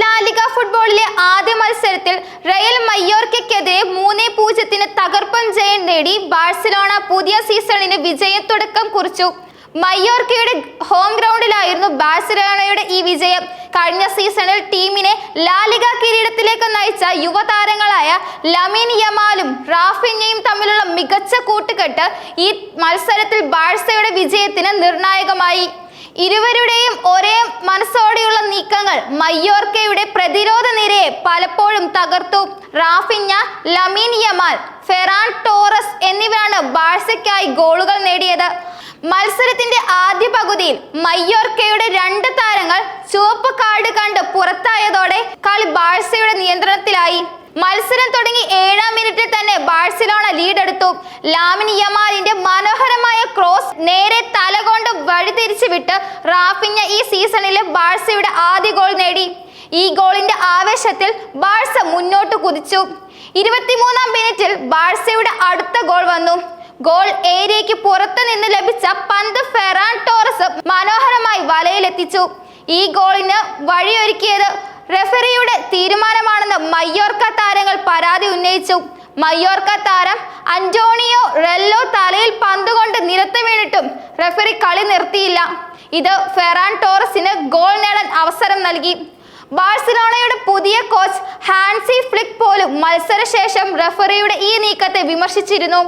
La Liga ഫുട്ബോളിലെ ആദ്യ മത്സരത്തിൽ റയൽ മയ്യോർക്കെതിരെ മൂന്ന് പൂജ്യത്തിന് തകർപ്പൻ ജയം നേടി ബാഴ്സലോണ പുതിയ സീസണിന് വിജയത്തുടക്കം കുറിച്ചു. മയ്യോർക്കയുടെ ഹോം ഗ്രൗണ്ടിലായിരുന്നു ബാഴ്സലോണയുടെ ഈ വിജയം. കഴിഞ്ഞ സീസണിൽ ടീമിനെ ലാലിക കിരീടത്തിലേക്ക് നയിച്ച യുവതാരങ്ങളായ ലമീൻ യമാലും റാഫിഞ്ഞയും തമ്മിലുള്ള മികച്ച കൂട്ടുകെട്ട് ഈ മത്സരത്തിൽ ബാഴ്സയുടെ വിജയത്തിന് നിർണായകമായി. ഇരുവരുടെയും ഒരേ മനസ്സോടെയുള്ള നീക്കങ്ങൾ മയ്യോർക്കയുടെ പ്രതിരോധ നിരയെ പലപ്പോഴും തകർത്തു. Raphinha Lamine Yamal Ferran Torres എന്നിവരാണ് ബാഴ്സയ്ക്കായി ഗോളുകൾ നേടിയത്. മത്സരത്തിന്റെ ആദ്യ പകുതിയിൽ മയ്യോർക്കയുടെ രണ്ട് താരങ്ങൾ ചുവപ്പ് കാർഡ് കണ്ട് പുറത്തായതോടെ കളി ബാഴ്സയുടെ നിയന്ത്രണത്തിലായി. മത്സരം തുടങ്ങി ഏഴാം മിനിറ്റിൽ തന്നെ ബാഴ്സലോണ ലീഡെടുത്തു. ലാമിൻ യമാലിന്റെ മനോഹരമായ ക്രോസ് തലകൊണ്ട് വഴിതിരിച്ചു വിട്ട് റാഫിഞ്ഞ ഈ സീസണിലെ ബാഴ്സയുടെ ആദ്യ ഗോൾ നേടി. ഈ ഗോളിന്റെ ആവേശത്തിൽ ബാഴ്സ മുന്നോട്ട് കുതിച്ചു. ഇരുപത്തിമൂന്നാം മിനിറ്റിൽ ബാഴ്സയുടെ അടുത്ത ഗോൾ വന്നു. ഗോൾ ഏരിയയ്ക്ക് പുറത്തു നിന്ന് ലഭിച്ച പന്ത് ഫെറാൻ ടോറസ് മനോഹരമായി വലയിലെത്തിച്ചു. ഈ ഗോളിന് വഴിയൊരുക്കിയത് റെഫറിയുടെ തീരുമാനമാണെന്ന് മയ്യോർക്ക താരങ്ങൾ പരാതി ഉന്നയിച്ചു. മയ്യോർക്ക താരം അന്റോണിയോ തലയിൽ പന്ത് കൊണ്ട് നിരത്ത് വീണിട്ടും റെഫറി കളി നിർത്തിയില്ല. ഇത് ഫെറാൻ ടോറസിന് ഗോൾ നേടാൻ അവസരം നൽകി. ബാഴ്സലോണയുടെ പുതിയ കോച്ച് ഹാൻസി ഫ്ലിക് പോലും മത്സരശേഷം റെഫറിയുടെ ഈ നീക്കത്തെ വിമർശിച്ചിരുന്നു.